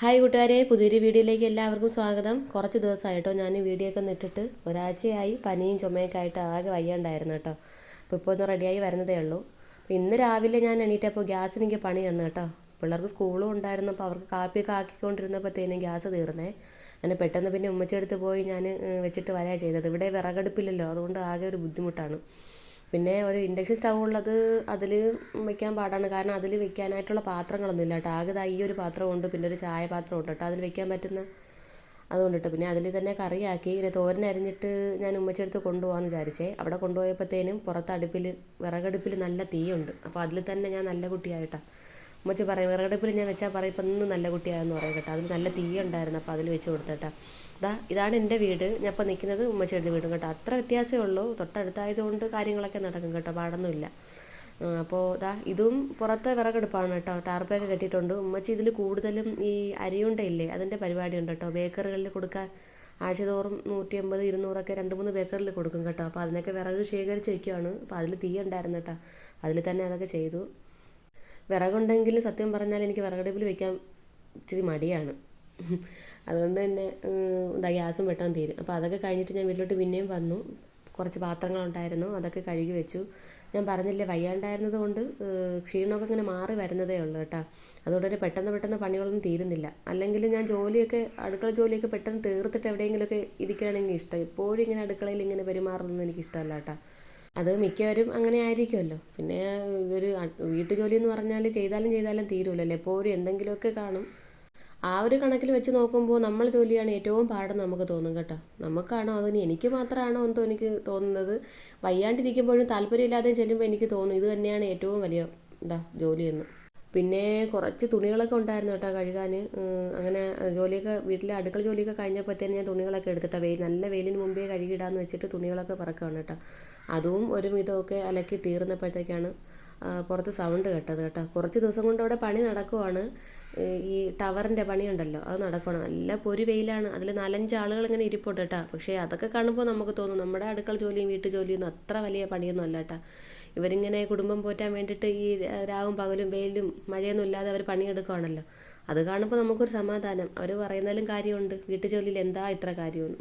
Hi കൂട്ടുകാരെ പുതിയൊരു വീഡിയോയിലേക്ക് എല്ലാവർക്കും സ്വാഗതം. കുറച്ച് ദിവസമായിട്ടോ ഞാൻ വീഡിയോ ഒക്കെ നിട്ടിട്ട് ഒരാഴ്ചയായി പനിയും ചുമയൊക്കെ ആയിട്ട് ആകെ വയ്യാണ്ടായിരുന്നു കേട്ടോ. അപ്പോൾ ഇപ്പോൾ ഒന്ന് റെഡിയായി വരുന്നതേ ഉള്ളൂ. അപ്പോൾ ഇന്ന് രാവിലെ ഞാൻ എണീറ്റപ്പോൾ ഗ്യാസിന് എനിക്ക് പണി തന്നു കേട്ടോ. പിള്ളേർക്ക് സ്കൂളും ഉണ്ടായിരുന്നു അപ്പോൾ അവർക്ക് കാപ്പിയൊക്കെ ആക്കിക്കൊണ്ടിരുന്നപ്പോഴത്തേനും ഗ്യാസ് തീർന്നേ. അങ്ങനെ പെട്ടെന്ന് പിന്നെ ഉമ്മച്ചെടുത്ത് പോയി ഞാൻ വെച്ചിട്ട് വരാ ചെയ്തത്. ഇവിടെ വിറകടുപ്പില്ലല്ലോ അതുകൊണ്ട് ആകെ ഒരു ബുദ്ധിമുട്ടാണ്. പിന്നെ ഒരു ഇൻഡക്ഷൻ സ്റ്റൗ ഉള്ളത് അതിൽ വെക്കാൻ പാടാണ്. കാരണം അതിൽ വെക്കാനായിട്ടുള്ള പാത്രങ്ങളൊന്നും ഇല്ല കേട്ടോ. ആകെ ദാ ഈ ഒരു പാത്രമുണ്ട് പിന്നെ ഒരു ചായ പാത്രം ഉണ്ട് കേട്ടോ. അതിൽ വെക്കാൻ പറ്റുന്ന അതുകൊണ്ടിട്ട് പിന്നെ അതിൽ തന്നെ കറിയാക്കി പിന്നെ തോരൻ അരിഞ്ഞിട്ട് ഞാൻ ഉമ്മച്ചെടുത്ത് കൊണ്ടുപോകാമെന്ന് വിചാരിച്ചേ. അവിടെ കൊണ്ടുപോയപ്പോഴത്തേനും പുറത്ത് അടുപ്പിൽ വിറകടുപ്പിൽ നല്ല തീയുണ്ട്. അപ്പോൾ അതിൽ തന്നെ ഞാൻ നല്ല കുട്ടിയായിട്ടാണ് ഉമ്മച്ചി പറയും വിറകടുപ്പിൽ ഞാൻ വെച്ചാൽ പറയും ഇപ്പം ഇന്ന് നല്ല കുട്ടിയായെന്ന് പറയും കേട്ടോ. അതിൽ നല്ല തീ ഉണ്ടായിരുന്നു അപ്പോൾ അതിൽ വെച്ച് കൊടുത്തേട്ടാ. ഇതാ ഇതാണ് എന്റെ വീട്. ഞാൻ ഇപ്പോൾ നിൽക്കുന്നത് ഉമ്മച്ചിയുടെ വീടും കേട്ടോ. അത്ര വ്യത്യാസമേ ഉള്ളൂ. തൊട്ടടുത്തായതുകൊണ്ട് കാര്യങ്ങളൊക്കെ നടക്കും കേട്ടോ പാടൊന്നുമില്ല. അപ്പോൾ ഇതാ ഇതും പുറത്തെ വിറകടുപ്പാണ് കേട്ടോ. ടാർപ്പൊക്കെ കെട്ടിയിട്ടുണ്ട്. ഉമ്മച്ചി ഇതിൽ കൂടുതലും ഈ അരിയുണ്ടയില്ലേ അതിന്റെ പരിപാടിയുണ്ട് കേട്ടോ. ബേക്കറികളിൽ കൊടുക്കാൻ ആഴ്ചതോറും നൂറ്റി അമ്പത് ഇരുന്നൂറൊക്കെ രണ്ട് മൂന്ന് ബേക്കറിൽ കൊടുക്കും കേട്ടോ. അപ്പോൾ അതിനൊക്കെ വിറക് ശേഖരിച്ച് വയ്ക്കുകയാണ് അപ്പോൾ അതിൽ തീ ഉണ്ടായിരുന്നു കേട്ടോ. അതിൽ തന്നെ അതൊക്കെ ചെയ്തു. വിറകുണ്ടെങ്കിലും സത്യം പറഞ്ഞാൽ എനിക്ക് വിറകടുപ്പിൽ വെക്കാൻ ഇച്ചിരി മടിയാണ്. അതുകൊണ്ട് തന്നെ എന്താ ഗ്യാസും വെട്ടാൻ തീരും. അപ്പോൾ അതൊക്കെ കഴിഞ്ഞിട്ട് ഞാൻ വീട്ടിലോട്ട് പിന്നെയും വന്നു. കുറച്ച് പാത്രങ്ങളുണ്ടായിരുന്നു അതൊക്കെ കഴുകി വെച്ചു. ഞാൻ പറഞ്ഞില്ലേ വയ്യാണ്ടായിരുന്നത് കൊണ്ട് ക്ഷീണമൊക്കെ ഇങ്ങനെ മാറി വരുന്നതേ ഉള്ളൂ കേട്ടോ. അതുകൊണ്ട് തന്നെ പെട്ടെന്ന് പെട്ടെന്ന് പണികളൊന്നും തീരുന്നില്ല. അല്ലെങ്കിൽ ഞാൻ ജോലിയൊക്കെ അടുക്കള ജോലിയൊക്കെ പെട്ടെന്ന് തീർത്തിട്ട് എവിടെയെങ്കിലുമൊക്കെ ഇരിക്കുകയാണെങ്കിൽ ഇഷ്ടം. എപ്പോഴും ഇങ്ങനെ അടുക്കളയിൽ ഇങ്ങനെ പെരുമാറുന്നത് എനിക്ക് ഇഷ്ടമല്ല കേട്ടോ. അത് മിക്കവരും അങ്ങനെ ആയിരിക്കുമല്ലോ. പിന്നെ ഒരു വീട്ടു ജോലി എന്ന് പറഞ്ഞാൽ ചെയ്താലും ചെയ്താലും തീരുമല്ലോ എപ്പോഴും എന്തെങ്കിലുമൊക്കെ കാണും. ആ ഒരു കണക്കിൽ വെച്ച് നോക്കുമ്പോൾ നമ്മൾ ജോലിയാണ് ഏറ്റവും പാടെന്ന് നമുക്ക് തോന്നും കേട്ടോ. നമുക്കാണോ അതിന് എനിക്ക് മാത്രമാണോ എന്ന് എനിക്ക് തോന്നുന്നത്? വയ്യാണ്ടിരിക്കുമ്പോഴും താല്പര്യമില്ലാതെയും ചെല്ലുമ്പോൾ എനിക്ക് തോന്നും ഇത് തന്നെയാണ് ഏറ്റവും വലിയ എന്താ ജോലിയെന്ന്. പിന്നെ കുറച്ച് തുണികളൊക്കെ ഉണ്ടായിരുന്നു കേട്ടോ കഴുകാൻ. അങ്ങനെ ജോലിയൊക്കെ വീട്ടിലെ അടുക്കള ജോലിയൊക്കെ കഴിഞ്ഞപ്പോഴത്തേനും ഞാൻ തുണികളൊക്കെ എടുത്തിട്ടാണ് വെയിൽ നല്ല വെയിലിന് മുമ്പേ കഴുകിയിടാന്ന് വെച്ചിട്ട് തുണികളൊക്കെ പറക്കുകയാണ് കേട്ടോ. അതും ഒരു വിധമൊക്കെ അലക്കി തീർന്നപ്പോഴത്തേക്കാണ് പുറത്ത് സൗണ്ട് കേട്ടത് കേട്ടോ. കുറച്ച് ദിവസം കൊണ്ട് അവിടെ പണി നടക്കുവാണ്. ഈ ടവറിന്റെ പണിയുണ്ടല്ലോ അത് നടക്കുവാണ്. നല്ല പൊരി വെയിലാണ്. അതിൽ നാലഞ്ച് ആളുകൾ ഇങ്ങനെ ഇരിപ്പുണ്ട് കേട്ടോ. പക്ഷേ അതൊക്കെ കാണുമ്പോൾ നമുക്ക് തോന്നും നമ്മുടെ അടുക്കള ജോലിയും വീട്ടു ജോലിയൊന്നും അത്ര വലിയ പണിയൊന്നും അല്ല കേട്ടോ. ഇവരിങ്ങനെ കുടുംബം പോറ്റാൻ വേണ്ടിയിട്ട് ഈ രാവും പകലും വെയിലും മഴയൊന്നും ഇല്ലാതെ അവർ പണിയെടുക്കുകയാണല്ലോ അത് കാണുമ്പോൾ നമുക്കൊരു സമാധാനം. അവർ പറയുന്നതിലും കാര്യമുണ്ട്. വീട്ടു ജോലിയിൽ എന്താ ഇത്ര കാര്യമെന്ന്.